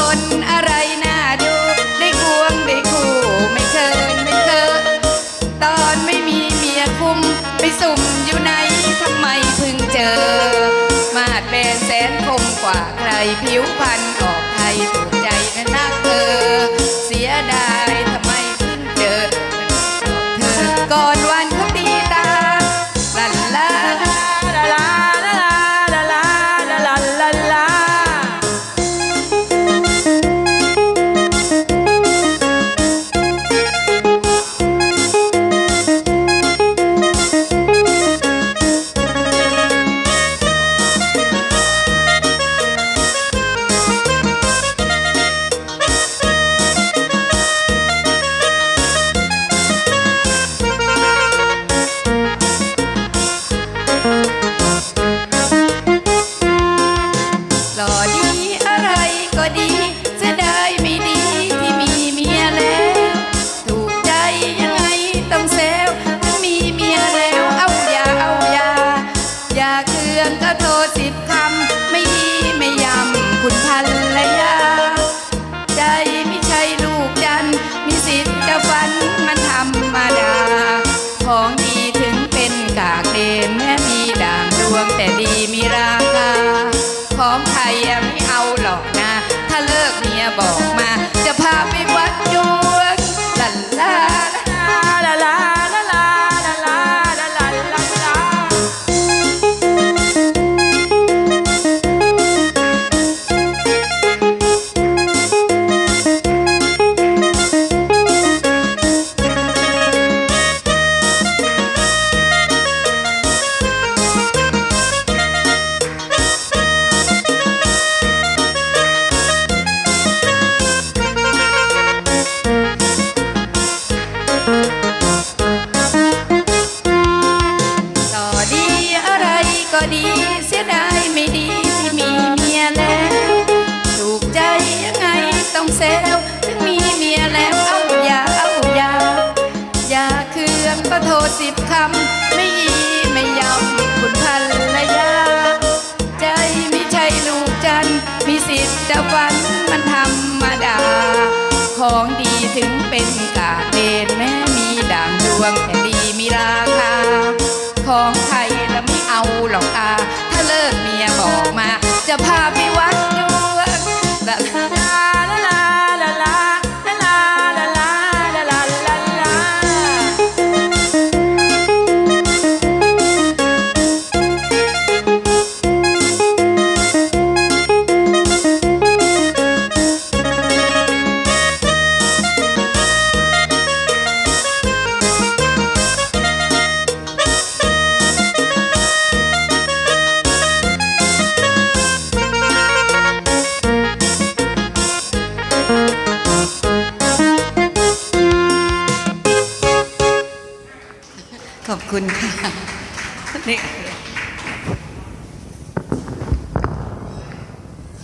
คนอะไรน่าดูได้วงได้คู่ไม่เคินไม่เคอตอนไม่มีเมียคุ้มไปสุ่มอยู่ไหนทำไมพิ่งเจอ มาดแบนแสนคมกว่าใครผิวพรรออกไทยถูกใจนะนักเธอเสียดาย หล่อดีอะไรก็ดีจะได้ไม่ดีที่มีเมียแล้ว ถูกใจยังไงต้องแซวถ้ามีเมียแล้วเอาอย่าเอาอย่าอย่าเคืองก็โทษสิ I am สิทธิ์จะฝันมันธรรมดา ของดีถึงเป็นกาเป็นแม่ ขอบคุณค่ะนี่